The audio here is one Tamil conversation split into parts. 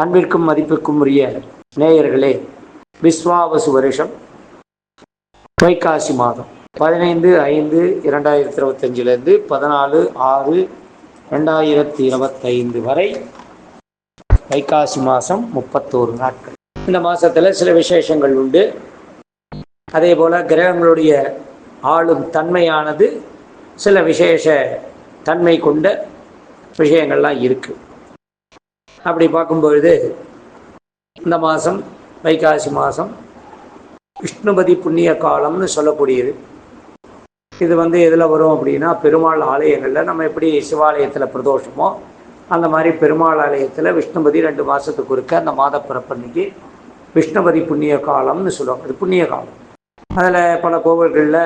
அன்பிற்கும் மதிப்புக்கும் உரிய நேயர்களே விஸ்வாவசு வருஷம் வைகாசி மாதம். பதினைந்து ஐந்து இரண்டாயிரத்தி இருபத்தஞ்சிலிருந்து பதினாலு ஆறு ரெண்டாயிரத்தி இருபத்தைந்து வரை வைகாசி மாதம் முப்பத்தோரு நாட்கள். இந்த மாதத்தில் சில விசேஷங்கள் உண்டு. அதே போல் கிரகங்களுடைய ஆளும் தன்மையானது சில விசேஷ தன்மை கொண்ட விஷயங்கள்லாம் இருக்குது அப்படி பார்க்கும்பொழுது இந்த மாதம் வைகாசி மாதம் விஷ்ணுபதி புண்ணிய காலம்னு சொல்லக்கூடியது. இது வந்து எதில் வரும் அப்படின்னா பெருமாள் ஆலயங்களில் நம்ம எப்படி சிவாலயத்தில் பிரதோஷமோ அந்த மாதிரி பெருமாள் ஆலயத்தில் விஷ்ணுபதி ரெண்டு மாதத்துக்கு இருக்க அந்த மாத பிறப்பன்னைக்கு விஷ்ணுபதி புண்ணிய காலம்னு சொல்லுவாங்க. அது புண்ணிய காலம். அதில் பல கோவில்களில்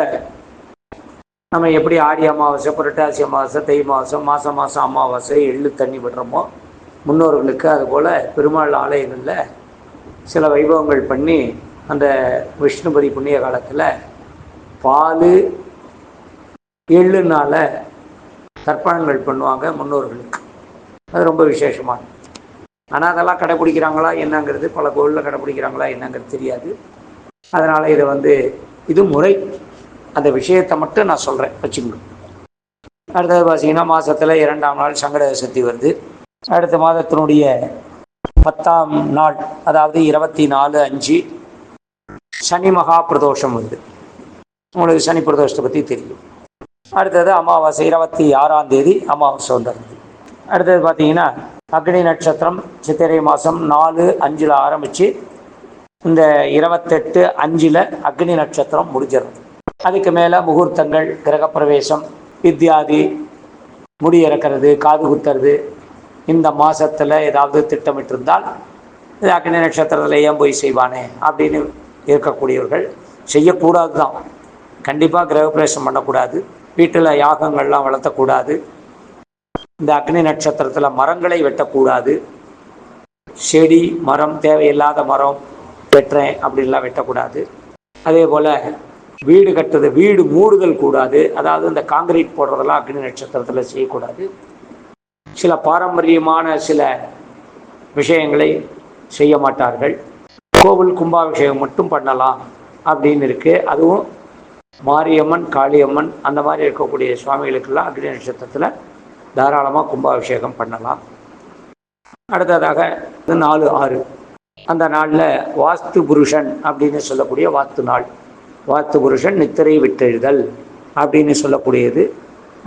நம்ம எப்படி ஆடி அமாவாசை புரட்டாசி அமாவாசை தை மாதம் மாதம் மாதம் அமாவாசை எள்ளு தண்ணி விடுறோமோ முன்னோர்களுக்கு அதுபோல் பெருமாள் ஆலயங்களில் சில வைபவங்கள் பண்ணி அந்த விஷ்ணுபதி புண்ணிய காலத்தில் பால் எள்ளுனால தர்ப்பணங்கள் பண்ணுவாங்க முன்னோர்களுக்கு. அது ரொம்ப விசேஷமானது ஆனால் அதெல்லாம் கடைப்பிடிக்கிறாங்களா என்னங்கிறது பல கோவிலில் கடைப்பிடிக்கிறாங்களா என்னங்கிறது தெரியாது. அதனால் இதை வந்து இது முறை. அந்த விஷயத்தை மட்டும் நான் சொல்கிறேன் வச்சுக்கணும். அடுத்தது பார்த்தீங்கன்னா மாதத்தில் இரண்டாம் நாள் சங்கட சக்தி வருது. அடுத்த மாதத்தினுடைய பத்தாம் நாள் அதாவது இருபத்தி நாலு அஞ்சு சனி மகா பிரதோஷம் வருது உங்களுக்கு சனி பிரதோஷத்தை பற்றி தெரியும். அடுத்தது அமாவாசை இருபத்தி ஆறாம் தேதி அமாவாசை வந்துடுது அடுத்தது பார்த்தீங்கன்னா அக்னி நட்சத்திரம் சித்திரை மாதம் நாலு அஞ்சில் ஆரம்பித்து இந்த இருபத்தெட்டு அஞ்சில் அக்னி நட்சத்திரம் முடிஞ்சிடும். அதுக்கு மேலே முகூர்த்தங்கள் கிரகப்பிரவேசம் இத்தியாதி முடி இறக்கிறது காது குத்துறது இந்த மாதத்தில் ஏதாவது திட்டமிட்டிருந்தால் இது அக்னி நட்சத்திரத்தில் ஏன் போய் செய்வானே? அப்படின்னு இருக்கக்கூடியவர்கள் செய்யக்கூடாது தான் கண்டிப்பாக கிரகப்பிரவேசம் பண்ணக்கூடாது. வீட்டில் யாகங்கள்லாம் வளர்த்தக்கூடாது. இந்த அக்னி நட்சத்திரத்தில் மரங்களை வெட்டக்கூடாது. செடி மரம் தேவையில்லாத மரம் வெட்டுறேன் அப்படின்லாம் வெட்டக்கூடாது. அதே போல் வீடு கட்டுறது வீடு மூடுதல் கூடாது. அதாவது இந்த காங்கிரீட் போடுறதெல்லாம் அக்னி நட்சத்திரத்தில் செய்யக்கூடாது. சில பாரம்பரியமான சில விஷயங்களை செய்ய மாட்டார்கள். கோவில் கும்பாபிஷேகம் மட்டும் பண்ணலாம் அப்படின்னு இருக்குது அதுவும் மாரியம்மன் காளியம்மன் அந்த மாதிரி இருக்கக்கூடிய சுவாமிகளுக்கெல்லாம் அக்னி நட்சத்திரத்தில் தாராளமாக கும்பாபிஷேகம் பண்ணலாம். அடுத்ததாக நாலு ஆறு. அந்த நாளில் வாஸ்து புருஷன் அப்படின்னு சொல்லக்கூடிய வாஸ்து நாள். வாஸ்து புருஷன் நித்திரை விட்டெழுதல் அப்படின்னு சொல்லக்கூடியது.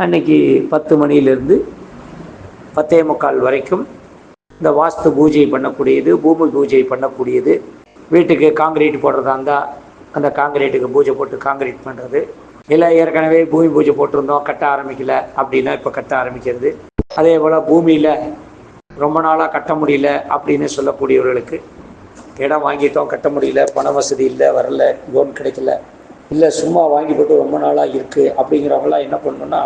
அன்னைக்கு பத்து மணியிலிருந்து பத்தே முக்கால் வரைக்கும் இந்த வாஸ்து பூஜை பண்ணக்கூடியது பூமி பூஜை பண்ணக்கூடியது. வீட்டுக்கு காங்கிரீட் போடுறதா இருந்தால் அந்த காங்கிரீட்டுக்கு பூஜை போட்டு காங்கிரீட் பண்ணுறது இல்லை ஏற்கனவே பூமி பூஜை போட்டிருந்தோம் கட்ட ஆரம்பிக்கல அப்படின்னா இப்போ கட்ட ஆரம்பிக்கிறது. அதே போல் பூமியில் ரொம்ப நாளாக கட்ட முடியல அப்படின்னு சொல்லக்கூடியவர்களுக்கு இடம் வாங்கிட்டோம் கட்ட முடியல பண வசதி இல்லை வரல லோன் கிடைக்கல. இல்லை சும்மா வாங்கி போட்டு ரொம்ப நாளாக இருக்குது அப்படிங்கிறவங்களாம் என்ன பண்ணணும்னா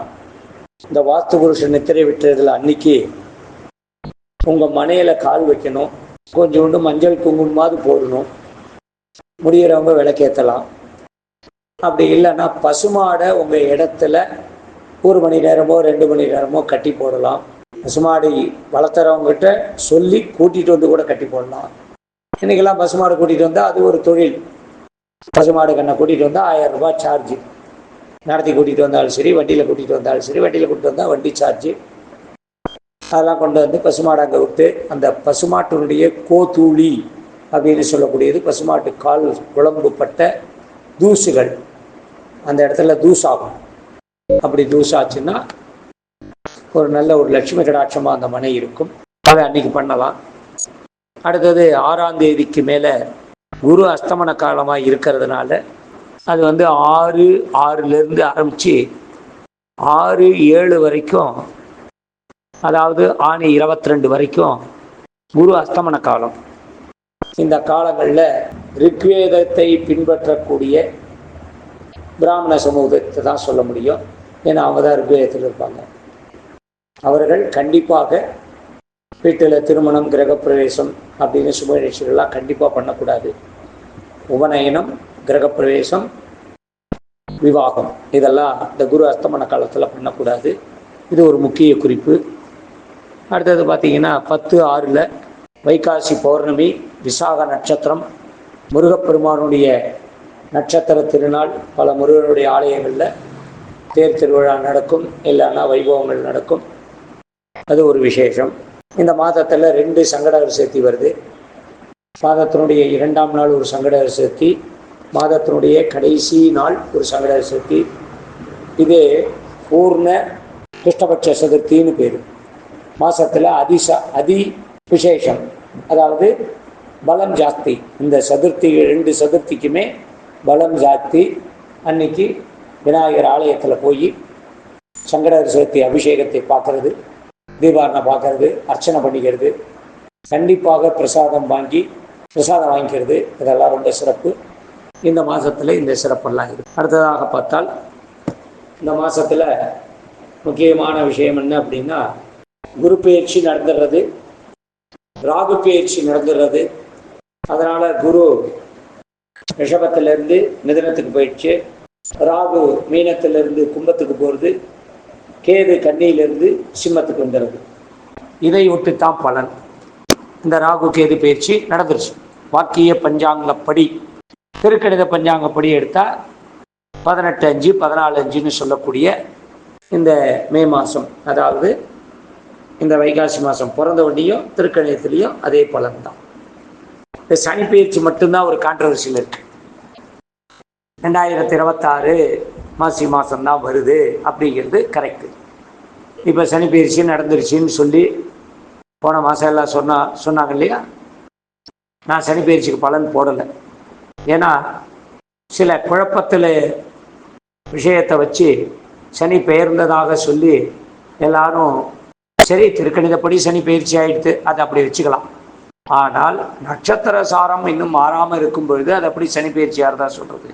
இந்த வாஸ்து புருஷன் நித்திரை விட்டுறதுல அன்னைக்கு உங்கள் மனையில் கால் வைக்கணும். கொஞ்சோண்டு மஞ்சள் குங்குமமாவது போடணும். முடிகிறவங்க விளக்கேற்றலாம் அப்படி இல்லைன்னா பசுமாடை உங்கள் இடத்துல ஒரு மணி நேரமோ ரெண்டு மணி நேரமோ கட்டி போடலாம். பசுமாடு வளர்த்துறவங்ககிட்ட சொல்லி கூட்டிகிட்டு வந்து கூட கட்டி போடலாம். இன்றைக்கெல்லாம் பசுமாடு கூட்டிகிட்டு வந்தால் அது ஒரு தொழில். பசுமாடு கண்ணை கூட்டிகிட்டு வந்தால் ஆயிரம் ரூபாய் சார்ஜ் நடத்தி கூட்டிகிட்டு வந்தாலும் சரி வண்டியில் கூட்டிகிட்டு வந்தாலும் சரி வண்டியில் கூட்டிகிட்டு வந்தால் வண்டி சார்ஜு அதெல்லாம் கொண்டு வந்து பசுமாடு அங்கே விட்டு அந்த பசுமாட்டினுடைய கோத்தூளி அப்படின்னு சொல்லக்கூடியது பசுமாட்டு கால் குழம்புப்பட்ட தூசுகள். அந்த இடத்துல தூசாகும் அப்படி தூசாச்சுன்னா ஒரு நல்ல ஒரு லட்சுமி கடாட்சமாக அந்த மனை இருக்கும். அதை அன்னைக்கு பண்ணலாம். அடுத்தது ஆறாம் தேதிக்கு மேலே குரு அஸ்தமன காலமாக இருக்கிறதுனால அது வந்து ஆறு ஆறுலேருந்து ஆரம்பித்து ஆறு ஏழு வரைக்கும் அதாவது ஆணி இருபத்தி ரெண்டு வரைக்கும் குரு அஸ்தமன காலம். இந்த காலங்களில் ரிக்வேதத்தை பின்பற்றக்கூடிய பிராமண சமூகத்தை தான் சொல்ல முடியும். ஏன்னா அவங்க தான் ரிக்வேதத்தில் இருப்பாங்க. அவர்கள் கண்டிப்பாக வீட்டில் திருமணம் கிரகப்பிரவேசம் அப்படின்னு சுப நிகழ்ச்சிகள்லாம் கண்டிப்பாக பண்ணக்கூடாது. உபநயனம் கிரகப்பிரவேசம் விவாகம். இதெல்லாம் இந்த குரு அஸ்தமன காலத்தில் பண்ணக்கூடாது. இது ஒரு முக்கிய குறிப்பு. அடுத்தது பார்த்தீங்கன்னா பத்து ஆறில் வைகாசி பௌர்ணமி விசாக நட்சத்திரம் முருகப்பெருமானுடைய நட்சத்திர திருநாள் பல முருகனுடைய ஆலயங்களில் தேர் திருவிழா நடக்கும் இல்லைன்னா வைபவங்கள் நடக்கும். அது ஒரு விசேஷம். இந்த மாதத்தில் ரெண்டு சங்கடகர் சேர்த்தி வருது. மாதத்தினுடைய இரண்டாம் நாள் ஒரு சங்கடகர் சேர்த்தி மாதத்தினுடைய கடைசி நாள் ஒரு சங்கட சதுர்த்தி இது பூர்ண கிருஷ்ணபட்ச சதுர்த்தின்னு பேர். மாதத்தில் அதிச அதி விசேஷம். அதாவது பலம் ஜாஸ்தி. இந்த சதுர்த்தி ரெண்டு சதுர்த்திக்குமே பலம் ஜாஸ்தி. அன்னைக்கு விநாயகர் ஆலயத்தில் போய் சங்கடர் சதுர்த்தி அபிஷேகத்தை பார்க்கறது தீபாரணை பார்க்கறது அர்ச்சனை பண்ணிக்கிறது. கண்டிப்பாக பிரசாதம் வாங்கி பிரசாதம் வாங்கிக்கிறது. இதெல்லாம் ரொம்ப சிறப்பு. இந்த மாதத்தில் இந்த சிறப்பெல்லாம் இருக்குது அடுத்ததாக பார்த்தால் இந்த மாதத்தில் முக்கியமான விஷயம் என்ன அப்படின்னா குரு பயிற்சி நடந்துடுறது ராகு பயிற்சி நடந்துடுறது. அதனால் குரு ரிஷபத்திலிருந்து மிதனத்துக்கு போயிடுச்சு. ராகு மீனத்திலிருந்து கும்பத்துக்கு போகிறது கேது கன்னியிலிருந்து சிம்மத்துக்கு வந்துடுறது. இதை விட்டு தான் பலன். இந்த ராகு கேது பயிற்சி நடந்துருச்சு. வாக்கிய பஞ்சாங்கப்படி திருக்கணித பஞ்சாங்கப்படி எடுத்தால் பதினெட்டு அஞ்சு பதினாலு அஞ்சுன்னு சொல்லக்கூடிய இந்த மே மாதம் அதாவது இந்த வைகாசி மாதம் பிறந்த ஒண்டியும் திருக்கணிதத்துலேயும் அதே பலன் தான் இந்த சனிப்பெயர்ச்சி மட்டும்தான் ஒரு கான்ட்ரவர்சியில் இருக்கு. ரெண்டாயிரத்தி இருபத்தாறு மாசி மாதம்தான் வருது அப்படிங்கிறது கரெக்டு இப்போ சனிப்பெயர்ச்சி நடந்துருச்சுன்னு சொல்லி போன மாதம் எல்லாம் சொன்னா சொன்னாங்க இல்லையா? நான் சனிப்பெயர்ச்சிக்கு பலன் போடலை. ஏன்னா சில குழப்பத்தில் விஷயத்தை வச்சு சனி பெயர்ந்ததாக சொல்லி எல்லாரும் சரி திருக்கணிதப்படி சனி பயிற்சி ஆயிடுத்து அதை அப்படி வச்சுக்கலாம். ஆனால் நட்சத்திர சாரம் இன்னும் மாறாமல் இருக்கும் பொழுது அது அப்படி சனி பயிற்சியாக தான் சொல்கிறது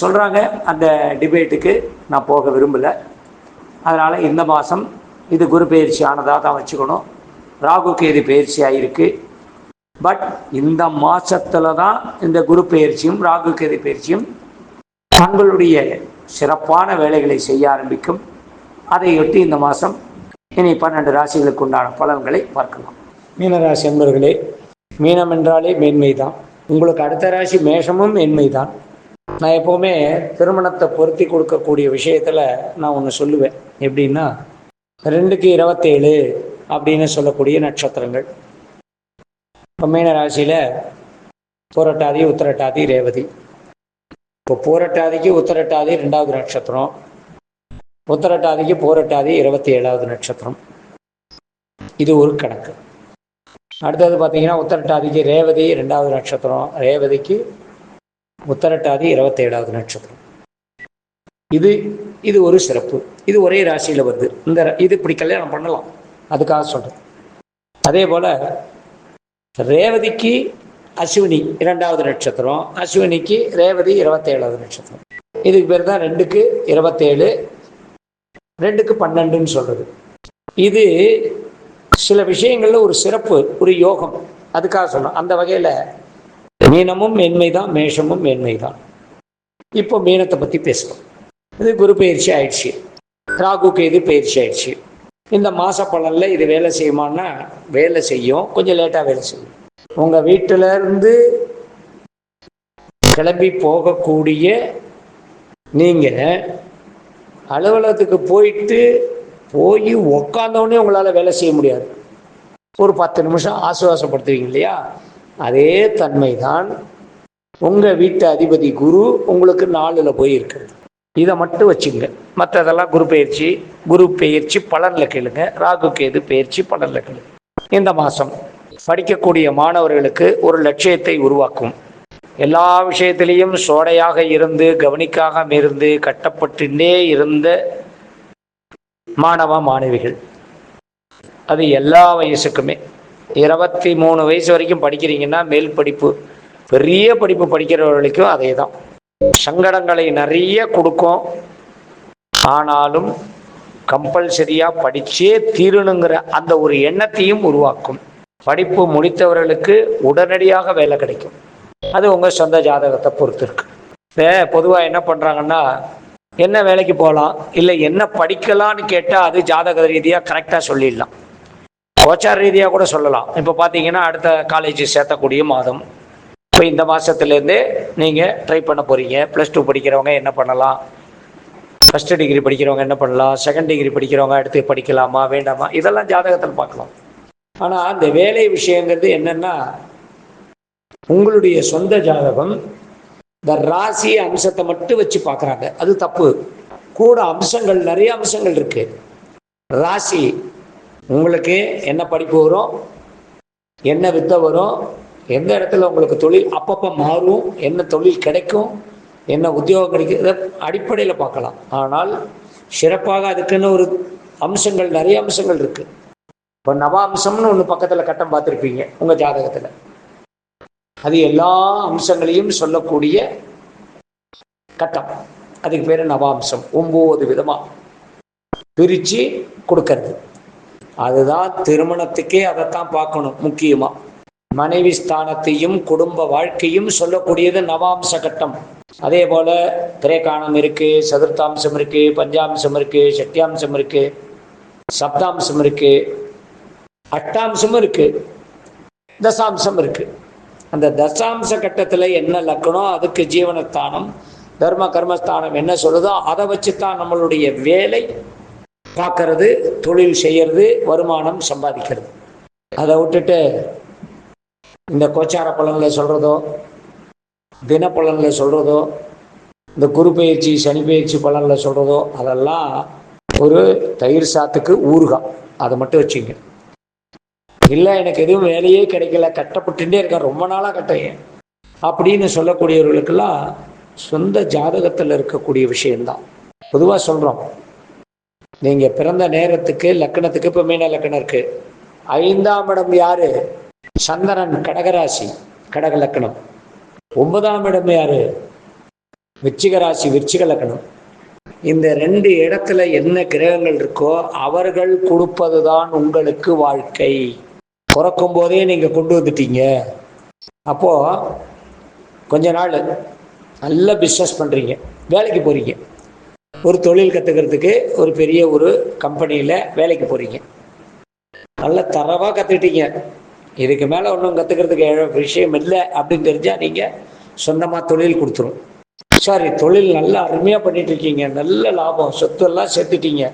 சொல்கிறாங்க அந்த டிபேட்டுக்கு நான் போக விரும்பலை. அதனால் இந்த மாதம் இது குரு பயிற்சி ஆனதாக தான் வச்சுக்கணும். ராகு கேது பயிற்சி ஆகிருக்கு பட் இந்த மாசத்துல தான் இந்த குரு பயிற்சியும் ராகு கதி பயிற்சியும் தங்களுடைய சிறப்பான வேலைகளை செய்ய ஆரம்பிக்கும். அதையொட்டி இந்த மாதம் இனி பன்னெண்டு ராசிகளுக்கு உண்டான பலன்களை பார்க்கலாம். மீனராசி அன்பர்களே மீனம் என்றாலே மேன்மை தான் உங்களுக்கு அடுத்த ராசி மேஷமும் மேன்மை தான் நான் எப்போவுமே திருமணத்தை பொருத்தி கொடுக்கக்கூடிய விஷயத்தில் நான் ஒன்று சொல்லுவேன். எப்படின்னா ரெண்டுக்கு இருபத்தேழு அப்படின்னு சொல்லக்கூடிய நட்சத்திரங்கள். இப்போ மீன ராசியில் பூரட்டாதி உத்தரட்டாதி ரேவதி. இப்போ பூரட்டாதிக்கு உத்தரட்டாதி ரெண்டாவது நட்சத்திரம். உத்தரட்டாதிக்கு பூரட்டாதி இருபத்தி ஏழாவது நட்சத்திரம். இது ஒரு கணக்கு. அடுத்தது பார்த்தீங்கன்னா உத்தரட்டாதிக்கு ரேவதி ரெண்டாவது நட்சத்திரம். ரேவதிக்கு உத்தரட்டாதி இருபத்தி ஏழாவது நட்சத்திரம். இது இது ஒரு சிறப்பு. இது ஒரே ராசியில் வருது. இந்த இது இப்படி கல்யாணம் பண்ணலாம். அதுக்காக சொல்கிறேன் அதே போல் ரேவதிக்கு அஸ்வினி இரண்டாவது நட்சத்திரம் அஸ்வினிக்கு ரேவதி இருபத்தேழாவது நட்சத்திரம். இதுக்கு பேர் தான் ரெண்டுக்கு இருபத்தேழு ரெண்டுக்கு பன்னெண்டுன்னு சொல்கிறது இது சில விஷயங்களில் ஒரு சிறப்பு ஒரு யோகம். அதுக்காக சொல்லணும் அந்த வகையில் மீனமும் மேன்மை தான் மேஷமும் மேன்மை தான் இப்போ மீனத்தை பற்றி பேசலாம் இது குரு பயிற்சி ஆயிடுச்சு. ராகுக்கு இது பயிற்சி ஆயிடுச்சு. இந்த மாத பலன்ல இது வேலை செய்யுமான்னா வேலை செய்யும். கொஞ்சம் லேட்டாக வேலை செய்யும். உங்கள் வீட்டில இருந்து கிளம்பி போகக்கூடிய நீங்கள் அலுவலகத்துக்கு போயிட்டு போய் உக்காந்தோடனே உங்களால் வேலை செய்ய முடியாது. ஒரு பத்து நிமிஷம் ஆசுவாசப்படுத்துவீங்க இல்லையா? அதே தன்மை தான் உங்கள் வீட்டு அதிபதி குரு உங்களுக்கு நாலில் போய் இருக்கிறது இதை மட்டும் வச்சுங்க. மற்றதெல்லாம் குரு பயிற்சி குரு பயிற்சி பலனில் கேளுங்க. ராகு கேது பயிற்சி பலனில் கேளுங்க. இந்த மாதம் படிக்கக்கூடிய மாணவர்களுக்கு ஒரு லட்சியத்தை உருவாக்கும். எல்லா விஷயத்திலையும் சோடையாக இருந்து கவனிக்காக இருந்து கட்டப்பட்டுட்டே இருந்த மாணவ மாணவிகள். அது எல்லா வயசுக்குமே. இருபத்தி மூணு வயசு வரைக்கும் படிக்கிறீங்கன்னா மேல் படிப்பு பெரிய படிப்பு படிக்கிறவர்களுக்கும் அதே தான் சங்கடங்களை நிறைய கொடுக்கும். ஆனாலும் கம்பல்சரியாக படிச்சே தீரணுங்கிற அந்த ஒரு எண்ணத்தையும் உருவாக்கும். படிப்பு முடித்தவர்களுக்கு உடனடியாக வேலை கிடைக்கும். அது உங்கள் சொந்த ஜாதகத்தை பொறுத்து இருக்கு. இப்போ பொதுவாக என்ன பண்ணுறாங்கன்னா என்ன வேலைக்கு போகலாம் இல்லை என்ன படிக்கலான்னு கேட்டால் அது ஜாதக ரீதியாக கரெக்டாக சொல்லிடலாம். கோச்சார ரீதியாக கூட சொல்லலாம். இப்போ பார்த்தீங்கன்னா அடுத்த காலேஜ் சேர்த்தக்கூடிய மாதம். இப்போ இந்த மாதத்துலேருந்தே நீங்கள் ட்ரை பண்ண போகிறீங்க ப்ளஸ் டூ படிக்கிறவங்க என்ன பண்ணலாம்? ஃபஸ்ட்டு டிகிரி படிக்கிறவங்க என்ன பண்ணலாம்? செகண்ட் டிகிரி படிக்கிறவங்க அடுத்து படிக்கலாமா வேண்டாமா? இதெல்லாம் ஜாதகத்தில் பார்க்கலாம். ஆனால் அந்த வேலை விஷயங்கிறது என்னென்னா உங்களுடைய சொந்த ஜாதகம் இந்த ராசி அம்சத்தை மட்டும் வச்சு பார்க்குறாங்க. அது தப்பு. கூட அம்சங்கள் நிறைய அம்சங்கள் இருக்கு. ராசி உங்களுக்கு என்ன படிப்பு வரும்? என்ன வித்தை வரும்? எந்த இடத்துல உங்களுக்கு தொழில் அப்பப்போ மாறும்? என்ன தொழில் கிடைக்கும்? என்ன உத்தியோகம் கிடைக்கும் இதை அடிப்படையில் பார்க்கலாம். ஆனால் சிறப்பாக அதுக்குன்னு ஒரு அம்சங்கள் நிறைய அம்சங்கள் இருக்கு. இப்போ நவாம்சம்னு ஒன்று பக்கத்தில் கட்டம் பார்த்துருப்பீங்க உங்கள் ஜாதகத்தில். அது எல்லா அம்சங்களையும் சொல்லக்கூடிய கட்டம். அதுக்கு பேர் நவாம்சம். ஒம்பது விதமாக பிரித்து கொடுக்கறது. அதுதான் திருமணத்துக்கே அதைத்தான் பார்க்கணும் முக்கியமாக மனைவி ஸ்தானத்தையும் குடும்ப வாழ்க்கையும் சொல்லக்கூடியது நவாம்ச கட்டம். அதே போல திரைக்காணம் இருக்கு சதுர்த்தாம்சம் இருக்கு பஞ்சாம்சம் இருக்கு சட்டியாம்சம் இருக்கு சப்தாம்சம் இருக்கு அட்டாம்சமும் இருக்கு தசாம்சம் இருக்கு. அந்த தசாம்ச கட்டத்தில் என்ன லக்கணம் அதுக்கு ஜீவனஸ்தானம் தர்ம கர்மஸ்தானம் என்ன சொல்லுதோ அதை வச்சு தான் நம்மளுடைய வேலை பார்க்கறது தொழில் செய்யறது வருமானம் சம்பாதிக்கிறது. அதை விட்டுட்டு இந்த கோச்சார பலனில் சொல்கிறதோ தினப்பலனில் சொல்கிறதோ இந்த குரு பயிற்சி சனி பயிற்சி பலனில் சொல்கிறதோ அதெல்லாம் ஒரு தயிர் சாத்துக்கு ஊறுகாய். அதை மட்டும் வச்சுங்க. இல்லை எனக்கு எதுவும் வேலையே கிடைக்கல கட்டப்பட்டுட்டே இருக்கேன் ரொம்ப நாளாக கட்டையேன் அப்படின்னு சொல்லக்கூடியவர்களுக்கெல்லாம் சொந்த ஜாதகத்தில் இருக்கக்கூடிய விஷயம்தான். பொதுவாக சொல்கிறோம் நீங்கள் பிறந்த நேரத்துக்கு லக்கணத்துக்கு இப்போ மீன லக்கணம் இருக்கு. ஐந்தாம் இடம் யாரு? சந்திரன் கடகராசி கடக லக்கணம். ஒன்பதாம் இடம் யாரு? விச்சிக ராசி விச்சிக லக்கணம் இந்த ரெண்டு இடத்துல என்ன கிரகங்கள் இருக்கோ அவர்கள் கொடுப்பது தான் உங்களுக்கு வாழ்க்கை. பிறக்கும் போதே நீங்கள் கொண்டு வந்துட்டீங்க. அப்போ கொஞ்ச நாள் நல்ல பிஸ்னஸ் பண்ணுறீங்க வேலைக்கு போகிறீங்க ஒரு தொழில் கற்றுக்கிறதுக்கு ஒரு பெரிய ஒரு கம்பெனியில் வேலைக்கு போகிறீங்க நல்ல தரவாக கற்றுக்கிட்டீங்க இதுக்கு மேலே ஒன்றும் கற்றுக்கிறதுக்கு விஷயம் இல்லை அப்படின்னு தெரிஞ்சால் நீங்கள் சொந்தமாக தொழில் கொடுத்துரும். சாரி தொழில் நல்லா அருமையாக பண்ணிட்டு இருக்கீங்க நல்ல லாபம். சொத்து எல்லாம் சேர்த்துட்டீங்க.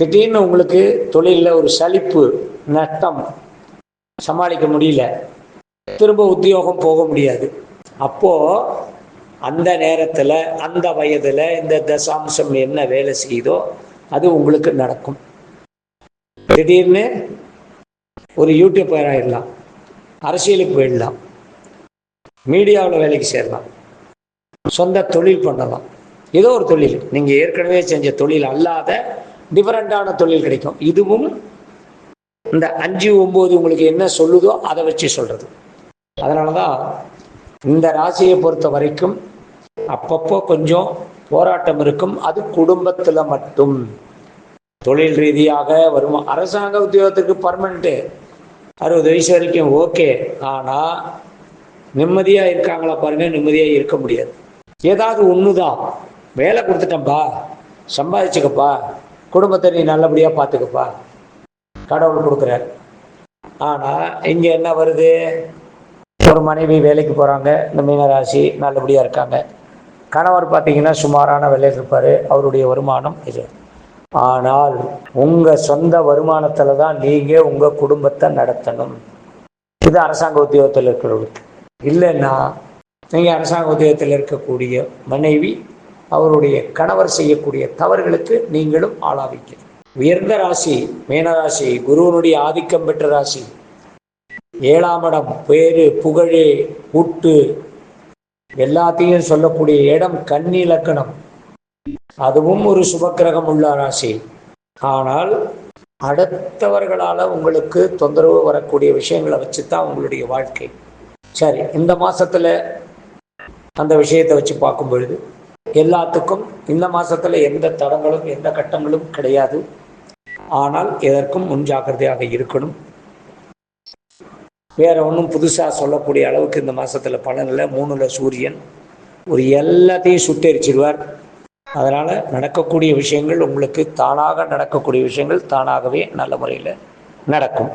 திடீர்னு உங்களுக்கு தொழிலில் ஒரு சலிப்பு நஷ்டம் சமாளிக்க முடியல. திரும்ப உத்தியோகம் போக முடியாது. அப்போது அந்த நேரத்தில் அந்த வயதில் இந்த தசாம்சம் என்ன வேலை செய்யுதோ அது உங்களுக்கு நடக்கும். திடீர்னு ஒரு யூடியூபர் ஆயிடலாம் அரசியலுக்கு போயிடலாம். மீடியாவில் வேலைக்கு சேரலாம். சொந்த தொழில் பண்ணலாம். ஏதோ ஒரு தொழில். நீங்கள் ஏற்கனவே செஞ்ச தொழில் அல்லாத டிஃபரெண்டான தொழில் கிடைக்கும். இதுவும் இந்த அஞ்சு ஒம்பது உங்களுக்கு என்ன சொல்லுதோ அதை வச்சு சொல்கிறது அதனால தான் இந்த ராசியை பொறுத்த வரைக்கும் அப்பப்போ கொஞ்சம் போராட்டம் இருக்கும். அது குடும்பத்தில் மட்டும். தொழில் ரீதியாக வருமா? அரசாங்க உத்தியோகத்துக்கு பர்மனெண்ட்டு அறுபது வயசு வரைக்கும் ஓகே. ஆனால் நிம்மதியாக இருக்காங்களா பாருங்க நிம்மதியாக இருக்க முடியாது. ஏதாவது ஒன்று தான் வேலை கொடுத்துட்டேன்ப்பா சம்பாதிச்சுக்கப்பா. குடும்பத்தை நீ நல்லபடியாக பார்த்துக்கப்பா கடவுள் கொடுக்குறார். ஆனால் இங்கே என்ன வருது? ஒரு மனைவி வேலைக்கு போகிறாங்க இந்த மீனராசி நல்லபடியாக இருக்காங்க. கணவர் பார்த்தீங்கன்னா சுமாரான வேலையில் இருப்பார். அவருடைய வருமானம் இது. ஆனால் உங்கள் சொந்த வருமானத்தில் தான் நீங்கள் உங்கள் குடும்பத்தை நடத்தணும். இது அரசாங்க உத்தியோகத்தில் இருக்கிறவங்களுக்கு. இல்லைன்னா நீங்கள் அரசாங்க உத்தியோகத்தில் இருக்கக்கூடிய மனைவி அவருடைய கணவர் செய்யக்கூடிய தவறுகளுக்கு நீங்களும் ஆளாவிக்க உயர்ந்த ராசி மீனராசி குருவனுடைய ஆதிக்கம் பெற்ற ராசி. ஏழாம் இடம் பேரு புகழே கூட்டு எல்லாத்தையும் சொல்லக்கூடிய இடம் கன்னி இலக்கணம். அதுவும் ஒரு சுபக்கிரகம் உள்ள ராசி. ஆனால் அடுத்தவர்களால் உங்களுக்கு தொந்தரவு வரக்கூடிய விஷயங்களை வச்சு தான் உங்களுடைய வாழ்க்கை. சரி இந்த மாசத்துல அந்த விஷயத்தை வச்சு பார்க்கும் பொழுது எல்லாத்துக்கும் இந்த மாசத்துல எந்த தடங்களும் எந்த கட்டங்களும் கிடையாது. ஆனால் எதற்கும் முன்ஜாக்கிரதையாக இருக்கணும். வேற ஒன்றும் புதுசாக சொல்லக்கூடிய அளவுக்கு இந்த மாசத்துல பலனில் மூணுல சூரியன் ஒரு எல்லாத்தையும் சுட்டெரிச்சிடுவார் அதனால் நடக்கக்கூடிய விஷயங்கள் உங்களுக்கு தானாக நடக்கக்கூடிய விஷயங்கள் தானாகவே நல்ல முறையில் நடக்கும்.